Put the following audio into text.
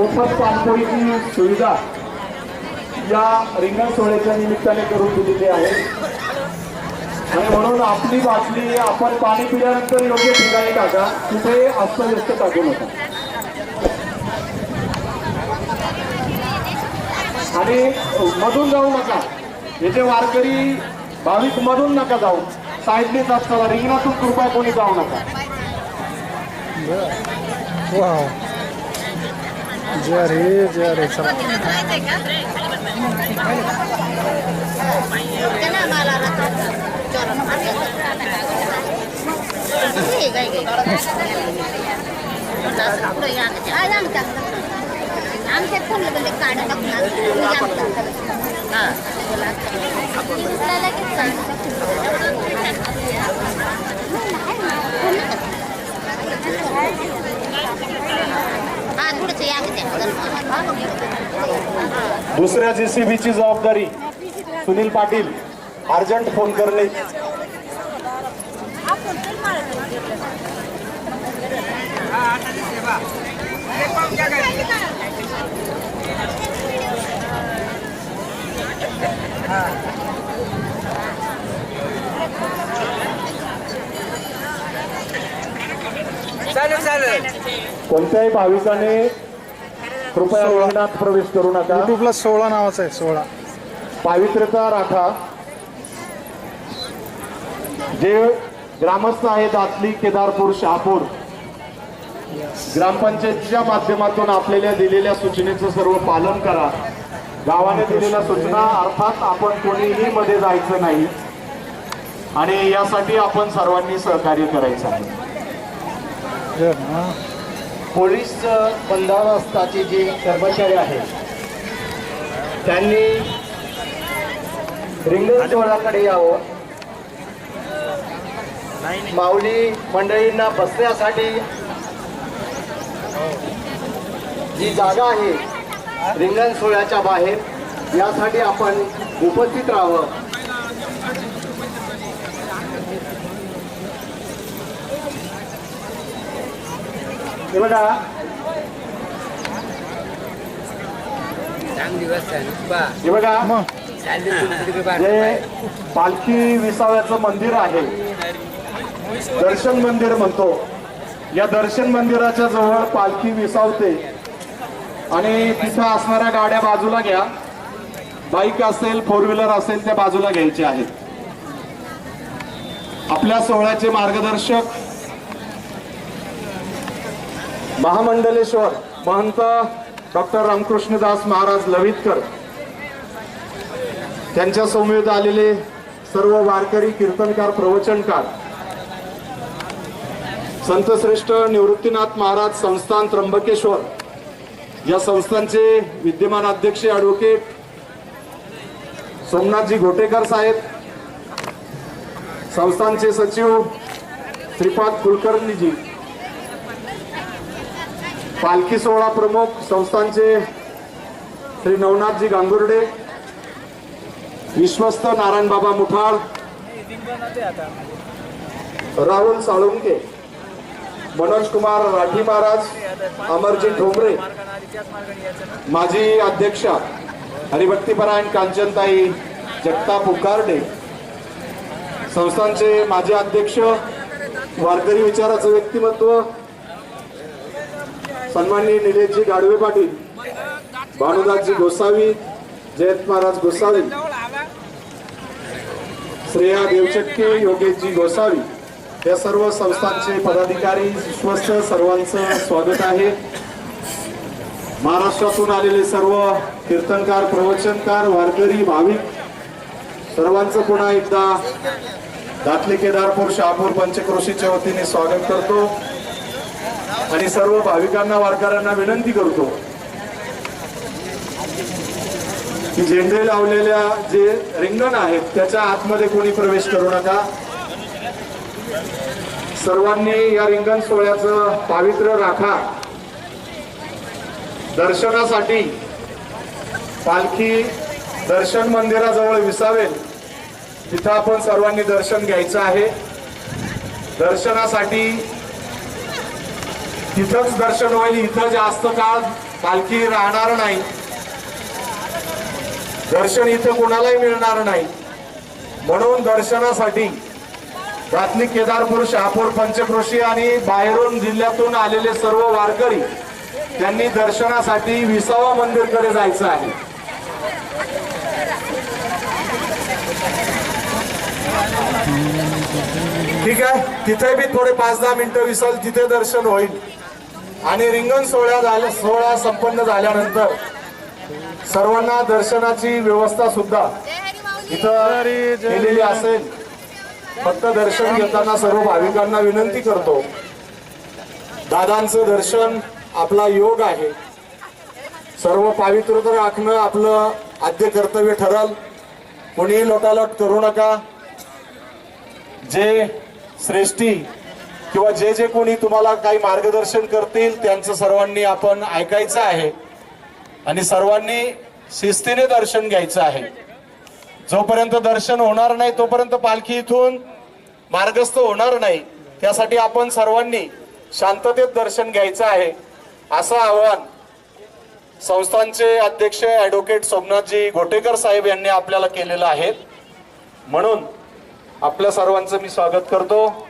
मोफत पाणपोईची सुविधा या रिंगण सोहळ्याच्या निमित्ताने करून दिलेली आहे. आणि म्हणून आपली बाटली आपण पाणी पिल्यानंतर योग्य ठिकाणी टाका तिथे अस्तव्यस्त टाकू नका. आणि मधून जाऊ नका. येथे वारकरी भाविक मधून नका जाऊ. साईडने असताना रिंगणातून कृपा कोणी जाऊ नका. वाव जय रे जय रे चला आमच्या फोनला म्हणजे काढा टाकून हा थोडंसं या दुसऱ्या जेसीबीची जबाबदारी सुनील पाटील. अर्जंट फोन करणे. कोणत्याही भाविकाने कृपया रिंगणात प्रवेश करू नका. युट्यूबला सोळा नावाचा आहे सोळा. पावित्र्यता राखा. जे ग्रामस्थ आहेत आतली केदारपूर शहापूर ग्रामपंचायतीच्या माध्यमातून आपल्याला दिलेल्या सूचनेचं सर्व पालन करा. गावाने दिलेल्या सूचना अर्थात आपण कोणीही मध्ये जायचं नाही आणि यासाठी आपण सर्वांनी सहकार्य करायचं आहे. पोलीस बंदोबस्ताचे जे कर्मचारी आहेत त्यांनी रिंगण यावं. माऊली मंडळींना बसण्यासाठी जी जागा आहे रिंगण सोहळ्याच्या बाहेर यासाठी आपण उपस्थित राहावं. हे बघा. हे बघा जे पालखी विसाव्याचं मंदिर आहे. दर्शन मंदिर म्हणतो. या दर्शन मंदिराच्या जवळ पालखी विसावते. आणि तिथं असणाऱ्या गाड्या बाजूला घ्या. बाईक असेल फोर व्हीलर असेल त्या बाजूला घ्यायच्या आहेत. आपल्या सोहळ्याचे मार्गदर्शक महामंडलेश्वर महंत डॉक्टर रामकृष्णदास महाराज लवितकर त्यांच्या समवेत आलेले सर्व वारकरी कीर्तनकार प्रवचनकार संतश्रेष्ठ निवृत्तीनाथ महाराज संस्थान त्र्यंबकेश्वर या संस्थांचे विद्यमान अध्यक्ष ॲडव्होकेट सोमनाथजी घोटेकर साहेब संस्थांचे सचिव श्रीपाद कुलकर्णीजी पालखी सोहळा प्रमुख संस्थांचे श्री नवनाथजी गांगुर्डे विश्वस्त नारायणबाबा मुठाळ राहुल साळुंके मनोज कुमार राठी महाराज अमरजी ठोंबरे माजी अध्यक्षा हरिभक्तीपरायण कांचनताई जगताप उकारडे संस्थांचे माजी अध्यक्ष वारकरी विचाराचं व्यक्तिमत्व सन्माननीय निलेशजी गाडवे पाटील भानुदासजी गोसावी जयंत महाराज गोसावी श्रेया देवचक्के योगेशजी गोसावी या सर्व संस्थांचे पदाधिकारी विश्वस्त सर्वांचं स्वागत आहे. महाराष्ट्रातून आलेले सर्व कीर्तनकार प्रवचनकार वारकरी भाविक सर्वांचं पुन्हा एकदा दातले केदारपूर शहापूर पंचक्रोशीच्या वतीने स्वागत करतो. आणि सर्व भाविकांना वारकऱ्यांना विनंती करतो की झेंडे लावलेल्या जे रिंगण आहेत त्याच्या आतमध्ये कोणी प्रवेश करू नका. सर्वांनी या रिंगण सोहळ्याचं पावित्र्य राखा. दर्शनासाठी पालखी दर्शन मंदिराजवळ विसावेल. तिथं आपण सर्वांनी दर्शन घ्यायचं आहे. दर्शनासाठी तिथंच दर्शन होईल इथं जास्त काळ पालखी राहणार नाही. दर्शन इथं कोणालाही मिळणार नाही. म्हणून दर्शनासाठी प्राथमिक केदारपूर शहापूर पंचक्रोशी आणि बाहेरून जिल्ह्यातून आलेले सर्व वारकरी त्यांनी दर्शनासाठी विसावा मंदिरकडे जायचं आहे. ठीक आहे? तिथे बी थोडे पाच दहा मिनिटं विसाल तिथे दर्शन होईल. आणि रिंगण सोहळ्या झाल्या सोहळा संपन्न झाल्यानंतर सर्वांना दर्शनाची व्यवस्था सुद्धा इथं केलेली असेल. फक्त दर्शन घेताना सर्व भाविकांना विनंती करतो. दादांचं दर्शन आपला योग आहे. सर्व पावित्रता राखणं आपलं आद्य कर्तव्य ठरल. कोणीही लोटालोट करू नका. जे श्रेष्ठी किंवा जे जे कोणी तुम्हाला काही मार्गदर्शन करतील त्यांचं सर्वांनी आपण ऐकायचं आहे. आणि सर्वांनी शिस्तीने दर्शन घ्यायचं आहे. जोपर्यंत दर्शन होणार नाही तोपर्यंत पालखी इथून मार्गस्थ होणार नाही. त्यासाठी आपण सर्वांनी शांततेत दर्शन घ्यायचं आहे. असं आव्हान संस्थांचे अध्यक्ष ॲडव्होकेट सोमनाथजी गोटेकर साहेब यांनी आपल्याला केलेलं आहे. म्हणून आपल्या सर्वांचं मी स्वागत करतो.